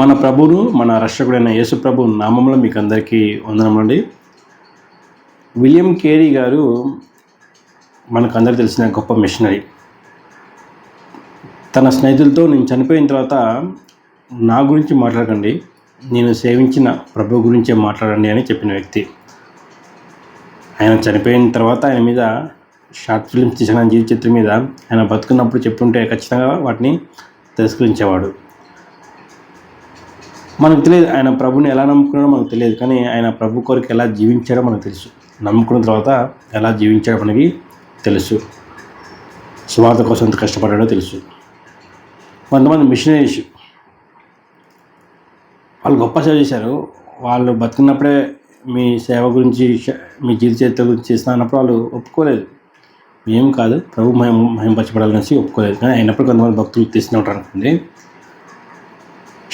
మన ప్రభువును మన రక్షకుడైన యేసు ప్రభు నామంలో మీకు అందరికీ వందనమండి విలియం కేరీ గారు మనకు అందరు తెలిసిన గొప్ప మిషనరీ. తన స్నేహితులతో నేను చనిపోయిన తర్వాత నా గురించి మాట్లాడకండి. నేను సేవించిన ప్రభు గురించే మాట్లాడండి అని చెప్పిన వ్యక్తి. ఆయన చనిపోయిన తర్వాత ఆయన మీద షార్ట్ ఫిల్మ్స్ తీసిన జీవిత చిత్రం మీద ఆయన బతుకున్నప్పుడు చెప్పుంటే ఖచ్చితంగా వాటిని తిరస్కరించేవాడు. మనకు తెలియదు ఆయన ప్రభుని ఎలా నమ్ముకున్నాడో మనకు తెలియదు కానీ ఆయన ప్రభు కొరకు ఎలా జీవించాడో మనకు తెలుసు. నమ్ముకున్న తర్వాత ఎలా జీవించాడో మనకి తెలుసు. స్వార్థ కోసం ఎంత కష్టపడ్డాడో తెలుసు. కొంతమంది మిషనరీస్ వాళ్ళు గొప్ప సేవ చేశారు. వాళ్ళు బతికినప్పుడే మీ సేవ గురించి మీ జీవిత చరిత్ర గురించి చేస్తా అన్నప్పుడు వాళ్ళు ఒప్పుకోలేదు. ఏం కాదు ప్రభు మహిమ మహింపరచబడాలనేసి ఒప్పుకోలేదు. కానీ అయినప్పుడు కొంతమంది భక్తులు తీసిన అనుకుంది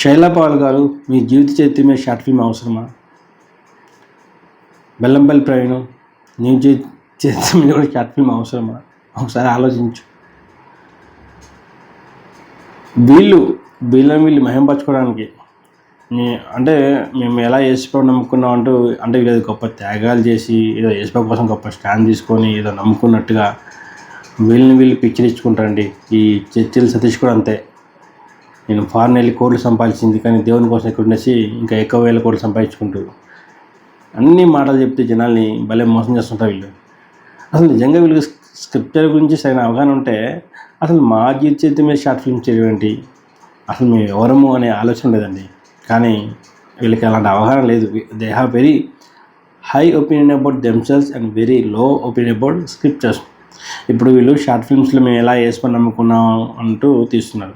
శైలాపాల్ గారు మీ జీవిత చరిత్ర మీద షార్ట్ ఫిల్మ్ అవసరమా? బెల్లంపల్లి ప్రవీణం నీ జీవిత చరిత్ర మీద కూడా షార్ట్ ఫిల్మ్ అవసరమా? ఒకసారి ఆలోచించు. వీళ్ళు వీళ్ళని వీళ్ళు మహింపరచుకోవడానికి మీ అంటే మేము ఎలా యేసుప్రభు నమ్ముకున్నాం అంటూ అంటే వీళ్ళు గొప్ప త్యాగాలు చేసి ఏదో యేసుప్రభు కోసం గొప్ప స్టాండ్ తీసుకొని ఏదో నమ్ముకున్నట్టుగా వీళ్ళని వీళ్ళు పిక్చర్ ఇచ్చుకుంటారండి. ఈ చర్చిలు సతీష్ కూడా అంతే. నేను ఫారెన్ వెళ్ళి కోట్లు సంపాదించింది కానీ దేవుని కోసం ఇక్కడ ఉండేసి ఇంకా ఎక్కువ వేల కోట్లు సంపాదించుకుంటూ. అన్ని మాటలు చెప్తే జనాల్ని భలే మోసం చేస్తుంటారు వీళ్ళు. అసలు నిజంగా వీళ్ళు స్క్రిప్చర్ గురించి సరైన అవగాహన ఉంటే అసలు మా జీవిత చరిత్ర మీద షార్ట్ ఫిల్మ్ చేయడం ఏంటి? అసలు మేము ఎవరము అనే ఆలోచన లేదండి. కానీ వీళ్ళకి అలాంటి అవగాహన లేదు. They have very high opinion about themselves and very low opinion about scriptures ఇప్పుడు వీళ్ళు షార్ట్ ఫిల్మ్స్లో మేము ఎలా వేసుకొని నమ్ముకున్నాం అంటూ తీస్తున్నారు.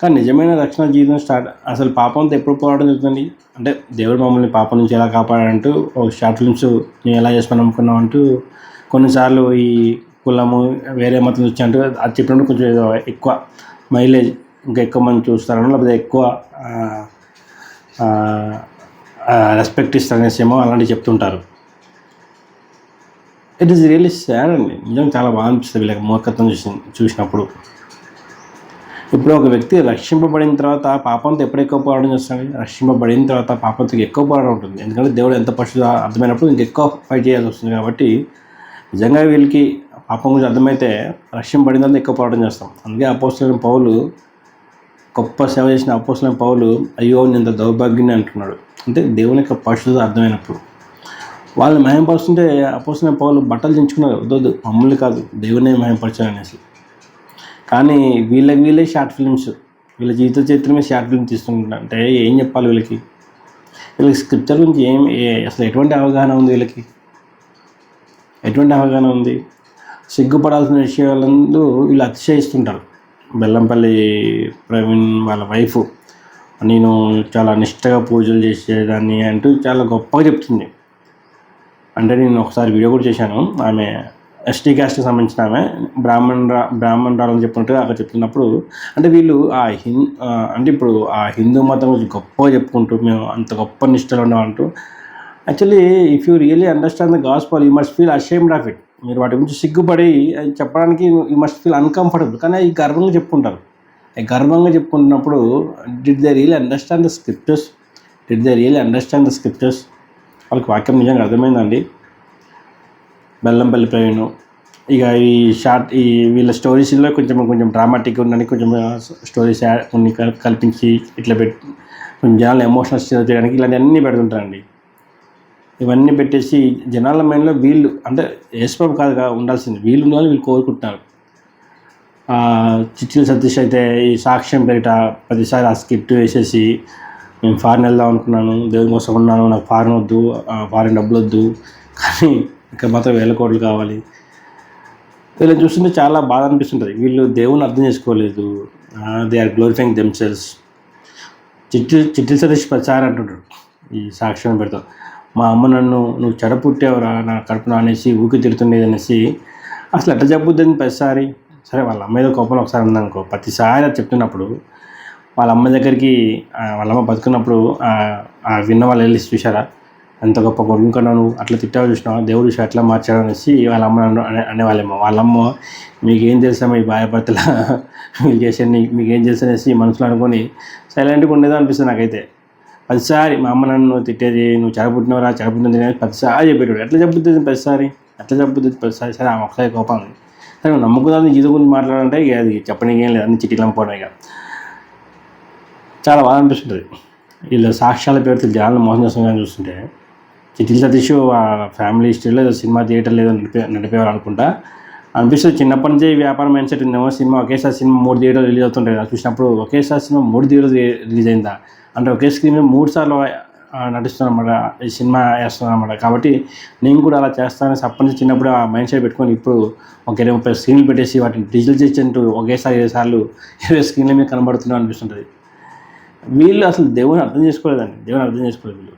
కానీ నిజమైన రక్షణ జీవితం స్టార్ట్ అసలు పాపంతో ఎప్పుడు పోరాటం జరుగుతుంది అంటే దేవుడు మమ్మల్ని పాపం నుంచి ఎలా కాపాడాడంటూ ఓ షార్ట్ ఫిల్మ్స్ నేను ఎలా చేసుకుని అనుకున్నావు అంటూ కొన్నిసార్లు ఈ కులము వేరే మతం వచ్చి అంటూ అది చెప్పినప్పుడు కొంచెం ఏదో ఎక్కువ మైలేజ్ ఇంకా ఎక్కువ మంది చూస్తారని లేకపోతే ఎక్కువ రెస్పెక్ట్ ఇస్తారనేసి ఏమో అలాంటివి చెప్తుంటారు. ఇట్ ఈస్ రియల్లీ సాడ్ అండి. నిజంగా చాలా బాగా అనిపిస్తుంది వీళ్ళకి మూర్ఖత్వం చూసి చూసినప్పుడు. ఇప్పుడు ఒక వ్యక్తి రక్షింపబడిన తర్వాత పాపంతో ఎప్పుడు ఎక్కువ పోరాటం చేస్తాడు? రక్షింపబడిన తర్వాత పాపంతో ఎక్కువ పోరాటం ఉంటుంది. ఎందుకంటే దేవుడు ఎంత పశువు అర్థమైనప్పుడు ఇంకెక్కువ ఫైట్ చేయాల్సి వస్తుంది కాబట్టి నిజంగా వీళ్ళకి పాపం గురించి అర్థమైతే రక్షింపబడిన తర్వాత ఎక్కువ పోరాటం చేస్తాం. అందుకే అపోస్తులైన పౌలు గొప్ప సేవ చేసిన అపోస్తులైన పౌలు అయ్యో నింత దౌర్భాగ్యం అంటున్నాడు. అంటే దేవుని యొక్క పరిశుద్ధత అర్థమైనప్పుడు. వాళ్ళు మహింపరుస్తుంటే అపోస్తులైన పౌలు బట్టలు దించుకున్నారు వద్దొద్దు మమ్మల్ని కాదు దేవునే మహింపరచాలనేసి కానీ వీళ్ళకి వీళ్ళే షార్ట్ ఫిల్మ్స్. వీళ్ళ జీవిత చరిత్రమే షార్ట్ ఫిల్మ్ తీస్తుంటారు. అంటే ఏం చెప్పాలి వీళ్ళకి? వీళ్ళకి స్క్రిప్చర్ గురించి ఏం ఏ- అసలు ఎటువంటి అవగాహన ఉంది వీళ్ళకి? ఎటువంటి అవగాహన ఉంది? సిగ్గుపడాల్సిన విషయాలందు వీళ్ళు అతిశయిస్తుంటారు. బెల్లంపల్లి ప్రవీణ్ వాళ్ళ వైఫ్ నేను చాలా నిష్టగా పూజలు చేసేదాన్ని అంటూ చాలా గొప్పగా చెప్తుంది. అంటే నేను ఒకసారి వీడియో కూడా చేశాను. ఆమె ఎస్టీ క్యాస్ట్కి సంబంధించిన ఆమె బ్రాహ్మణ రా రాళ్ళని చెప్పినట్టుగా అక్కడ చెప్తున్నప్పుడు అంటే వీళ్ళు ఆ హిం అంటే ఇప్పుడు ఆ హిందూ మతం గురించి గొప్పగా చెప్పుకుంటూ మేము అంత గొప్ప నిష్టలు ఉన్నామంటూ actually if you really understand the gospel you must feel ashamed of it మీరు వాటి గురించి సిగ్గుపడి అది చెప్పడానికి యూ మస్ట్ ఫీల్ అన్కంఫర్టబుల్ కానీ ఈ గర్వంగా చెప్పుకుంటారు. గర్వంగా చెప్పుకుంటున్నప్పుడు did they real understand the scriptures did they really understand the scriptures వాళ్ళకి వాక్యం నిజంగా అర్థమైందండి బెల్లంపల్లి ప్రవీణ్ ఇక ఈ షార్ట్ ఈ వీళ్ళ స్టోరీస్లో కొంచెం కొంచెం డ్రామాటిక్ ఉండని కొంచెం స్టోరీస్ కొన్ని కల్పించి ఇట్లా పెట్టి కొంచెం జనాలు ఎమోషనల్స్ చేయడానికి ఇలాంటివన్నీ పెడుతుంటారండి. ఇవన్నీ పెట్టేసి జనాల మైండ్లో వీళ్ళు అంటే యేసుప్రభు కాదుగా ఉండాల్సింది. వీళ్ళు ఉండాలని వీళ్ళు కోరుకుంటున్నారు. ఆ, సతీష్ అయితే ఈ సాక్ష్యం పేరిట ప్రతిసారి ఆ స్క్రిప్ట్ వేసేసి నేను ఫారెన్ వెళ్దాం అనుకున్నాను దేవుని కోసం ఉన్నాను నాకు ఫారెన్ వద్దు ఆ, ఫారెన్ డబ్బులు వద్దు కానీ ఇక్కడ మాత్రం వేల కోట్లు కావాలి. వీళ్ళని చూస్తుంటే చాలా బాధ అనిపిస్తుంటుంది. వీళ్ళు దేవుని అర్థం చేసుకోలేదు. దే ఆర్ గ్లోరిఫైంగ్ దెమ్సెల్స్ చిట్టి చిట్టి సతీష్ ప్రచారం అంటుంటాడు. ఈ సాక్ష్యం పెడతాం. మా అమ్మ నన్ను నువ్వు చెడ పుట్టావురా నా కడుపున అనేసి ఊకి తిడుతుండేది అనేసి అసలు ఎట్లా చెప్పుద్దని ప్రతిసారి సరే? వాళ్ళ అమ్మ ఏదో కోపం ఒకసారి ఉందనుకో ప్రతిసారి అది చెప్తున్నప్పుడు వాళ్ళ అమ్మ దగ్గరికి వాళ్ళమ్మ వాళ్ళ అమ్మ బతుకున్నప్పుడు ఆ, విన్న వాళ్ళు వెళ్ళి చూసారా ఎంత గొప్ప కొడుకు నువ్వు అట్లా తిట్టావు చూసినావు? దేవుడు చూసి అట్లా మార్చాడు అనేసి వాళ్ళ అమ్మ అనే అనేవాళ్ళేమో. వాళ్ళమ్మ మీకేం తెలుసా మీ భార్యభర్తల మీరు చేసే మీకేం తెలుసు? అనేసి మనసులో అనుకొని సైలెంట్గా ఉండేదో అనిపిస్తుంది నాకైతే. పదిసారి మా అమ్మ నన్ను తిట్టేది నువ్వు చెడపుట్టినవరా చెడపుట్టినది తినేది? పదిసారి చెప్పేటోడు. ఎట్లా చెప్పుతుంది ప్రతిసారి? ఎట్లా చెప్పుతుంది పదిసారి సరే ఆమె ఒకసారి కోపం ఉంది. సరే నువ్వు నమ్ముకుందా జీవితం గురించి మాట్లాడాలంటే అది చెప్పడానికి ఏం లేదు. అన్ని చిట్టీలు అమ్ముకోవడం ఇక. చాలా బాధ అనిపిస్తుంటుంది. వీళ్ళ సాక్ష్యాల పేరుతో జనాలను మోసం చేస్తున్నారని చూస్తుంటే చిట్టిల్ సతీష్ వాళ్ళ ఫ్యామిలీ హిస్టరీలో ఏదో సినిమా థియేటర్ ఏదో నడిపే నడిపేవారు అనుకుంటా అనిపిస్తుంది చిన్నప్పటి నుంచి వ్యాపారం మైండ్ సెట్ ఉందేమో సినిమా ఒకేసారి సినిమా మూడు థియేటర్లు రిలీజ్ అవుతుంటాయి కదా. చూసినప్పుడు ఒకేసారి సినిమా మూడు థియేటర్లు రిలీజ్ అయిందా? అంటే ఒకే స్క్రీన్ మీద మూడు సార్లు నటిస్తున్నాను అనమాట ఈ సినిమా వేస్తున్నాను కాబట్టి నేను కూడా అలా చేస్తానని అప్పటి నుంచి చిన్నప్పుడు ఆ మైండ్ సెట్ పెట్టుకొని ఇప్పుడు ఒక ఇరవై ముప్పై స్క్రీన్లు పెట్టేసి వాటిని డిజిటల్ చేసి అంటూ ఒకేసారి ఇరవై సార్లు ఇరవై స్క్రీన్ల మీద కనబడుతున్నాం అనిపిస్తుంటుంది. వీళ్ళు అసలు దేవుని అర్థం చేసుకోలేదండి. దేవుని అర్థం చేసుకోలేదు వీళ్ళు.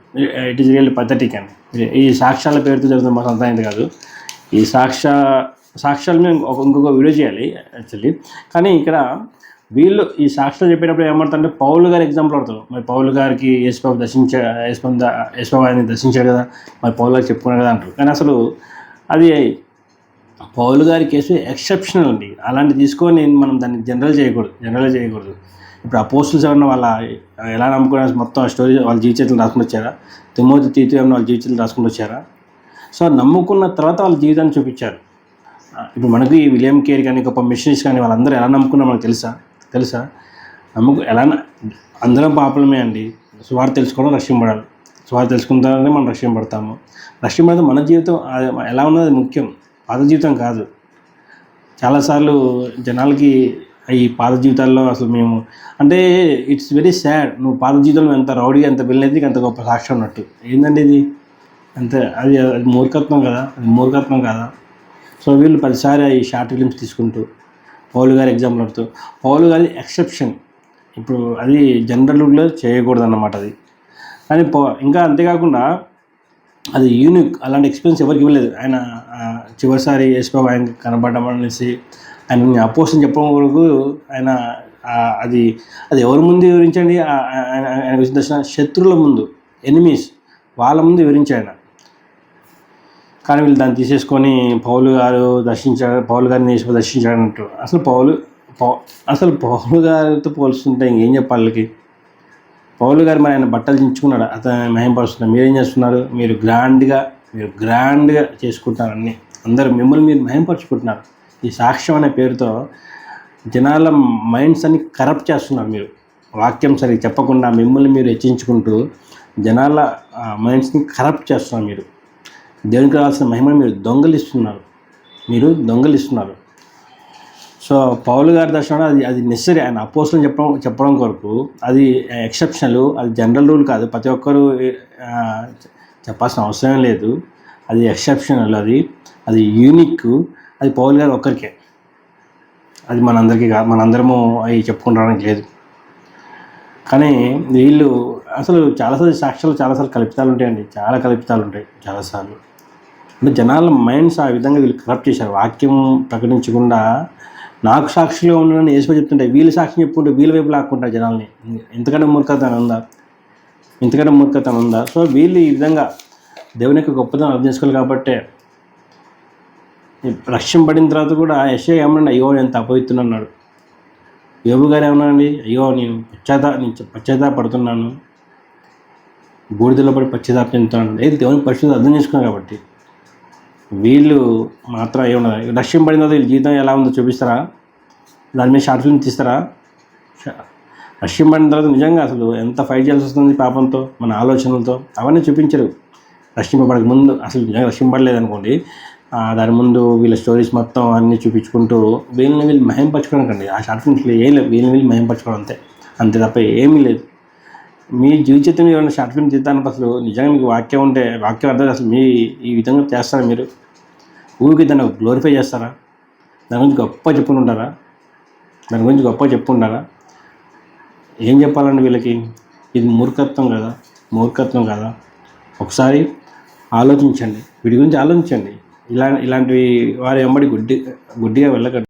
ఇట్ ఈస్ రియల్ పథటిక్ అండి ఈ సాక్ష్యాల పేరుతో జరుగుతున్న మాకు అంతా అయింది కాదు. ఈ సాక్ష్య సాక్ష్యాలు మేము ఒక ఇంకొక వీడియో చేయాలి యాక్చువల్లీ కానీ ఇక్కడ వీళ్ళు ఈ సాక్ష్యాలు చెప్పేటప్పుడు ఏమంటారంటే పౌలు గారు ఎగ్జాంపుల్ పడతారు మరి పౌలు గారికి యేసుబాబు దర్శించ యేసుబాబు యేసుబాబు ఆయన దర్శించాడు కదా మరి పౌలు గారు చెప్పుకున్నాడు కదా అంటారు. కానీ అసలు అది పౌలు గారి కేసు ఎక్సెప్షనల్ అండి. అలాంటి తీసుకొని మనం దాన్ని జనరల్ చేయకూడదు జనరల్ చేయకూడదు. ఇప్పుడు ఆ పోస్టులు ఏమన్నా వాళ్ళ ఎలా నమ్ముకున్నారు మొత్తం స్టోరీ వాళ్ళ జీవితాలు రాసుకుని వచ్చారా? తిమ్మోతి తీతు ఏమన్నా వాళ్ళ జీవితాలు రాసుకుని వచ్చారా? సో నమ్ముకున్న తర్వాత వాళ్ళ జీవితాన్ని చూపించారు. ఇప్పుడు మనకి ఈ విలియం కేర్ కానీ గొప్ప మిషనరీస్ కానీ వాళ్ళందరూ ఎలా నమ్ముకున్నా మనకు తెలుసా? తెలుసా? నమ్ముకు ఎలా అందరం పాపలమే అండి. సువార్త తెలుసుకోవడం రక్షింపడాలి సువార్త తెలుసుకున్న తర్వాతనే మనం రక్షింపడతాము రక్షింపడితే మన జీవితం ఎలా ఉన్నది ముఖ్యం? పాత జీవితం కాదు. చాలాసార్లు జనాలకి ఈ పాత జీవితాల్లో అసలు మేము అంటే ఇట్స్ వెరీ సాడ్ నువ్వు పాత జీవితంలో ఎంత రౌడీ ఎంత వెళ్ళేది అంత గొప్ప సాక్ష్యం ఉన్నట్టు. ఏంటంటే ఇది? అంతే అది అది మూర్ఖత్వం కదా అది మూర్ఖత్వం కదా. సో వీళ్ళు పదిసారి ఈ షార్ట్ ఫిలిమ్స్ తీసుకుంటూ పౌలు గారి ఎగ్జాంపుల్ అడుతూ పౌలు గారి ఎక్సెప్షన్ ఇప్పుడు అది జనరల్లో చేయకూడదు అన్నమాట అది. కానీ పో ఇంకా అంతేకాకుండా అది యూనిక్ అలాంటి ఎక్స్పీరియన్స్ ఎవరికి ఇవ్వలేదు. ఆయన చివరిసారి యేసుబాబు ఆయన కనబడడం అనేసి ఆయన అపోసం చెప్పడం వరకు ఆయన అది అది ఎవరి ముందు వివరించండి? ఆయన ఆయన విషయం దర్శన శత్రువుల ముందు ఎనిమీస్ వాళ్ళ ముందు వివరించి ఆయన. కానీ వీళ్ళు దాన్ని తీసేసుకొని పౌలు గారు దర్శించారు పౌలు గారిని యేసు అసలు పౌలు పౌ అసలు పౌలు గారితో పోల్చుకుంటే ఇంకేం చెప్పాలి వాళ్ళకి? పౌలు గారు మరి ఆయన బట్టలు దించుకున్నాడు అతను మహింపరుస్తున్నారు మీరేం చేస్తున్నారు? మీరు గ్రాండ్గా మీరు గ్రాండ్గా చేసుకుంటున్నారు అన్నీ. అందరూ మిమ్మల్ని మీరు మహింపరుచుకుంటున్నారు. ఈ సాక్ష్యం అనే పేరుతో జనాల మైండ్స్ అన్ని కరప్ట్ చేస్తున్నారు మీరు. వాక్యం సరిగ్గా చెప్పకుండా మిమ్మల్ని మీరు హెచ్చించుకుంటూ జనాల మైండ్స్ని కరప్ట్ చేస్తున్నారు మీరు. దేవునికి రావాల్సిన మహిమను మీరు దొంగలిస్తున్నారు. మీరు దొంగలిస్తున్నారు. సో పౌలు గారి దర్శనం అది అది నెసరీ ఆయన అపోస్టులు చెప్పడం చెప్పడం కొరకు అది ఎక్సెప్షనల్ అది జనరల్ రూల్ కాదు. ప్రతి ఒక్కరూ చెప్పాల్సిన అవసరం లేదు. అది ఎక్సెప్షనల్ అది అది యూనిక్ అది పౌలు గారు ఒక్కరికే. అది మనందరికీ కాదు మనందరము అవి చెప్పుకుంటానికి లేదు. కానీ వీళ్ళు అసలు చాలాసార్లు సాక్ష్యాలు చాలాసార్లు కల్పితాలు ఉంటాయండి చాలా కల్పితాలు ఉంటాయి చాలాసార్లు అంటే జనాల మైండ్స్ ఆ విధంగా వీళ్ళు కరప్ట్ చేశారు. వాక్యం ప్రకటించకుండా నాకు సాక్షిగా ఉన్నానని యేసు చెప్తుంటే వీళ్ళు సాక్ష్యం చెప్పుకుంటే వీళ్ళ వైపు లాక్కుంటారు జనాల్ని. ఇంతకంటే మూర్ఖతనం ఉందా ఇంతకంటే మూర్ఖతనం ఉందా సో వీళ్ళు ఈ విధంగా దేవుని యొక్క గొప్పతనం అర్థం చేసుకోవాలి కాబట్టే రక్ష్యం రక్షింపడిన తర్వాత కూడా యశ్వ ఏమన్నా అయ్యో నేను తప్పవుతున్నా యోబు గారు ఏమన్నాడండి అయ్యో నేను పశ్చాత్తా నేను పశ్చాత్తాపడుతున్నాను. బూడిదలో పడి పశ్చాత్తాప చెందుతున్నాను. లేదు దేవుని పరిస్థితి అర్థం చేసుకున్నాను కాబట్టి. వీళ్ళు మాత్రం ఏమన్నా రక్ష్యం పడిన తర్వాత వీళ్ళ జీవితం ఎలా ఉందో చూపిస్తారా? దాని మీద షార్ట్ ఫిల్మ్ తీస్తారా? ష- రష్యం పడిన తర్వాత నిజంగా అసలు ఎంత ఫైట్ చేయాల్సి వస్తుంది పాపంతో మన ఆలోచనలతో? అవన్నీ చూపించరు. రక్షింపబడక ముందు అసలు నిజంగా రక్షింపడలేదు అనుకోండి దాని ముందు వీళ్ళ స్టోరీస్ మొత్తం అన్నీ చూపించుకుంటూ వీళ్ళని వీళ్ళు మహింపరచుకోనకండి ఆ షార్ట్ ఫిల్మ్స్లో ఏం లేదు వీళ్ళని వీళ్ళు మహింపరచుకోవడం అంతే. అంతే తప్ప ఏమీ లేదు. మీ జీవితం ఏమైనా షార్ట్ ఫిల్మ్ తీద్దానికి అసలు నిజంగా మీకు వాక్యం ఉంటే వాక్యం అర్థం అసలు మీ ఈ విధంగా చేస్తారా మీరు? ఊరికి దాన్ని గ్లోరిఫై చేస్తారా? దాని గురించి గొప్ప చెప్పుకుంటారా? దాని గురించి గొప్ప చెప్పుకుంటారా? ఏం చెప్పాలండి వీళ్ళకి? ఇది మూర్ఖత్వం కదా? మూర్ఖత్వం కదా? ఒకసారి ఆలోచించండి. వీటి గురించి ఆలోచించండి. ఇలా ఇలాంటివి వారి వెంబడి గుడ్డి గుడ్డిగా వెళ్ళకండి